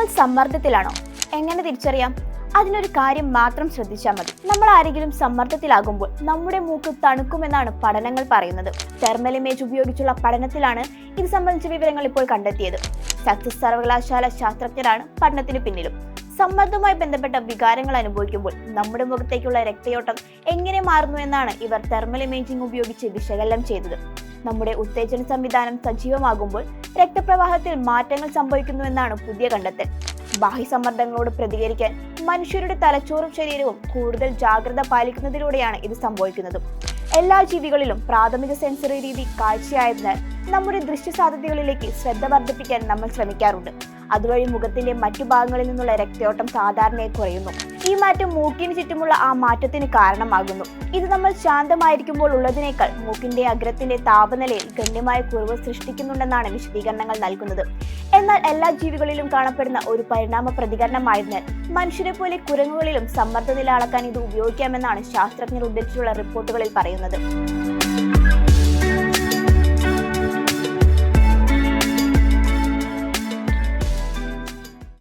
നിങ്ങൾ സമ്മർദ്ദത്തിലാണോ? എങ്ങനെ തിരിച്ചറിയാം? അതിനൊരു കാര്യം മാത്രം ശ്രദ്ധിച്ചാൽ മതി. നമ്മൾ ആരെങ്കിലും സമ്മർദ്ദത്തിലാകുമ്പോൾ നമ്മുടെ മൂക്ക് തണുക്കുമെന്നാണ് പഠനങ്ങൾ പറയുന്നത്. തെർമൽ ഇമേജ് ഉപയോഗിച്ചുള്ള പഠനത്തിലാണ് ഇത് സംബന്ധിച്ച വിവരങ്ങൾ ഇപ്പോൾ കണ്ടെത്തിയത്. സക്സസ് സർവകലാശാല ശാസ്ത്രജ്ഞരാണ് പഠനത്തിന് പിന്നിലും. സമ്മർദ്ദവുമായി ബന്ധപ്പെട്ട വികാരങ്ങൾ അനുഭവിക്കുമ്പോൾ നമ്മുടെ മുഖത്തേക്കുള്ള രക്തയോട്ടം എങ്ങനെ മാറുന്നു എന്നാണ് ഇവർ തെർമൽ ഇമേജിംഗ് ഉപയോഗിച്ച് വിശകലനം ചെയ്തത്. നമ്മുടെ ഉത്തേജന സംവിധാനം സജീവമാകുമ്പോൾ രക്തപ്രവാഹത്തിൽ മാറ്റങ്ങൾ സംഭവിക്കുന്നുവെന്നാണ് പുതിയ കണ്ടെത്തൽ. ബാഹ്യ സമ്മർദ്ദങ്ങളോട് പ്രതികരിക്കാൻ മനുഷ്യരുടെ തലച്ചോറും ശരീരവും കൂടുതൽ ജാഗ്രത പാലിക്കുന്നതിലൂടെയാണ് ഇത് സംഭവിക്കുന്നത്. എല്ലാ ജീവികളിലും പ്രാഥമിക സെൻസറി രീതി കാഴ്ചയായതിനാൽ നമ്മുടെ ദൃശ്യസാധ്യതകളിലേക്ക് ശ്രദ്ധ വർദ്ധിപ്പിക്കാൻ നമ്മൾ ശ്രമിക്കാറുണ്ട്. അതുവഴി മുഖത്തിന്റെ മറ്റു ഭാഗങ്ങളിൽ നിന്നുള്ള രക്തയോട്ടം സാധാരണയായി കുറയുന്നു. ഈ മാറ്റം മൂക്കിന് ചുറ്റുമുള്ള ആ മാറ്റത്തിന് കാരണമാകുന്നു. ഇത് നമ്മൾ ശാന്തമായിരിക്കുമ്പോൾ ഉള്ളതിനേക്കാൾ മൂക്കിന്റെ അഗ്രത്തിന്റെ താപനിലയിൽ ഗണ്യമായ കുറവ് സൃഷ്ടിക്കുന്നുണ്ടെന്നാണ് വിശദീകരണങ്ങൾ നൽകുന്നത്. എന്നാൽ എല്ലാ ജീവികളിലും കാണപ്പെടുന്ന ഒരു പരിണാമ പ്രതികരണമായതിനാൽ മനുഷ്യരെ പോലെ കുരങ്ങുകളിലും സമ്മർദ്ദ നില അളക്കാൻ ഇത് ഉപയോഗിക്കാമെന്നാണ് ശാസ്ത്രജ്ഞർ ഉദ്ധരിച്ചുള്ള റിപ്പോർട്ടുകളിൽ പറയുന്നത്.